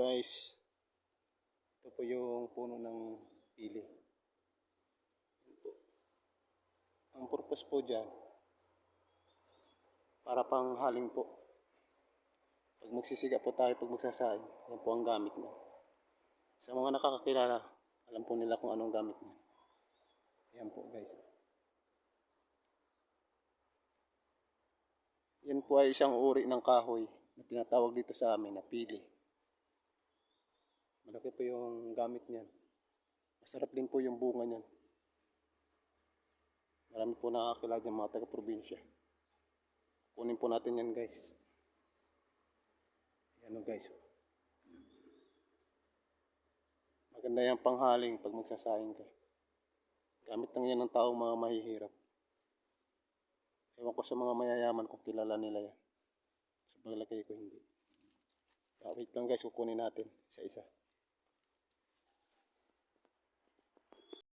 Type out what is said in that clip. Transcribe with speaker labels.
Speaker 1: guys. Ito po yung puno ng pili. Ang purpose po dyan, para pang haling po. Pag magsisiga po tayo, pag magsasaing, yan po ang gamit niya. Sa mga nakakakilala, alam po nila kung anong gamit niya. Yan po guys. Yan po ay isang uri ng kahoy na tinatawag dito sa amin na pili. Malaki po yung gamit niyan. Masarap din po yung bunga niyan. Marami po nakakakilala dyan mga taga-probinsya. Kunin po natin yan guys. Yan o guys. Maganda yan panghaling pag magsasayang ka. Gamit lang yan ng taong mga mahihirap. Ewan ko sa mga mayayaman kung kilala nila yan. Sa paglagay ko hindi. Ah, wait lang guys, kukunin natin isa-isa.